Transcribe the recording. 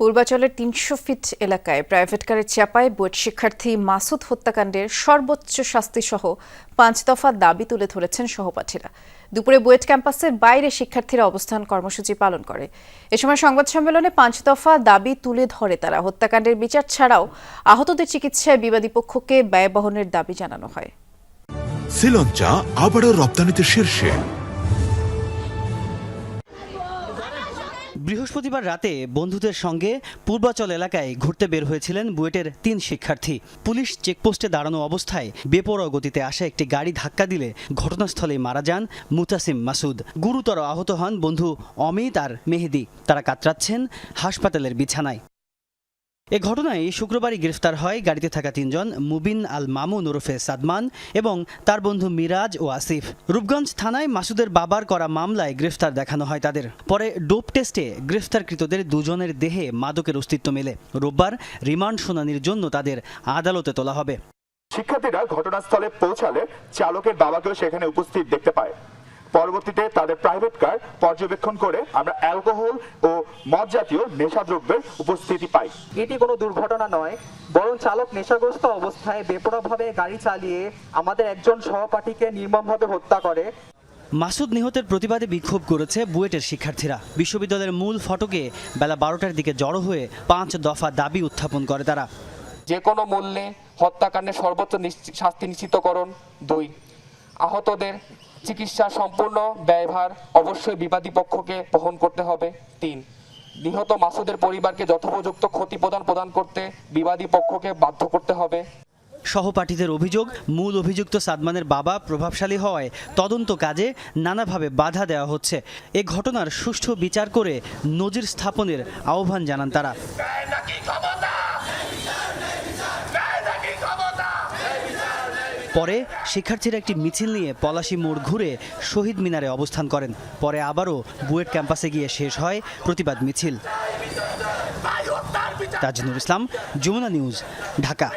পূর্বাচলের তিনশো ফিট এলাকায় প্রাইভেট কারের চাপায় বুয়েট শিক্ষার্থী মাসুদ হত্যাকাণ্ডের সর্বোচ্চ শাস্তি সহ পাঁচ দফা দাবি তুলে ধরেছেন সহপাঠীরা। দুপুরে বুয়েট ক্যাম্পাসের বাইরে শিক্ষার্থীরা অবস্থান কর্মসূচি পালন করে। এ সময় সংবাদ সম্মেলনে পাঁচ দফা দাবি তুলে ধরে তারা। হত্যাকাণ্ডের বিচার ছাড়াও আহতদের চিকিৎসায় বিবাদী পক্ষকে ব্যয় বহনের দাবি জানানো হয়। শ্রীলঞ্চা আবারও রপ্তানিতে শীর্ষে। বৃহস্পতিবার রাতে বন্ধুদের সঙ্গে পূর্বাচল এলাকায় ঘুরতে বের হয়েছিলেন বুয়েটের তিন শিক্ষার্থী। পুলিশ চেকপোস্টে দাঁড়ানো অবস্থায় বেপরোয়া গতিতে আসা একটি গাড়ি ধাক্কা দিলে ঘটনাস্থলেই মারা যান মুতাসিম মাসুদ। গুরুতর আহত হন বন্ধু অমিত আর মেহেদি। তারা কাতরাচ্ছেন হাসপাতালের বিছানায়। এ ঘটনায় শুক্রবারই গ্রেফতার হয় গাড়িতে থাকা তিনজন, মুবিন আল মামুন ওরফে সাদমান এবং তার বন্ধু মিরাজ ও আসিফ। রূপগঞ্জ থানায় মাসুদের বাবার করা মামলায় গ্রেফতার দেখানো হয় তাদের। পরে ডোপ টেস্টে গ্রেফতারকৃতদের দুজনের দেহে মাদকের অস্তিত্ব মেলে। রোববার রিমান্ড শুনানির জন্য তাদের আদালতে তোলা হবে। শিক্ষার্থীরা ঘটনাস্থলে পৌঁছালে চালকের বাবাকেও সেখানে উপস্থিত দেখতে পায়। পরবর্তীতে তাদের প্রাইভেট কার পর্যবেক্ষণ করে আমরা অ্যালকোহল ও মদ জাতীয় নেশাদ্রব্যের উপস্থিতি পাই। এটি কোনো দুর্ঘটনা নয় বরং চালক নেশাগ্রস্ত অবস্থায় বেপরোয়াভাবে গাড়ি চালিয়ে আমাদের একজন সহপাঠীকে নির্মমভাবে হত্যা করে। মাসুদ নিহতের প্রতিবাদে বিক্ষোভ করেছে বুয়েটের শিক্ষার্থীরা। বিশ্ববিদ্যালয়ের মূল ফটকে বেলা বারোটার দিকে জড়ো হয়ে পাঁচ দফা দাবি উত্থাপন করে তারা। যে কোনো মূল্যে হত্যাকাণ্ডের সর্বোচ্চ শাস্তি নিশ্চিতকরণ। দুই আহতদের চিকিৎসা সম্পূর্ণ ব্যয়ভার অবশ্যই বিবাদী পক্ষকে বহন করতে হবে। তিন, নিহত মাসুদের পরিবারকে যথোপযুক্ত ক্ষতিপ্রদান প্রদান করতে বিবাদী পক্ষকে বাধ্য করতে হবে। সহপাঠীদের অভিযোগ, মূল অভিযুক্ত সাদমানের বাবা প্রভাবশালী হওয়ায় তদন্ত কাজে নানাভাবে বাধা দেওয়া হচ্ছে। এ ঘটনার সুষ্ঠু বিচার করে নজির স্থাপনের আহ্বান জানান তারা। পরে শিক্ষার্থীরা একটি মিছিল নিয়ে পলাশী মোড় ঘুরে শহীদ মিনারে অবস্থান করেন। পরে আবারও বুয়েট ক্যাম্পাসে গিয়ে শেষ হয় প্রতিবাদ মিছিল। তাজনুর ইসলাম, যমুনা নিউজ, ঢাকা।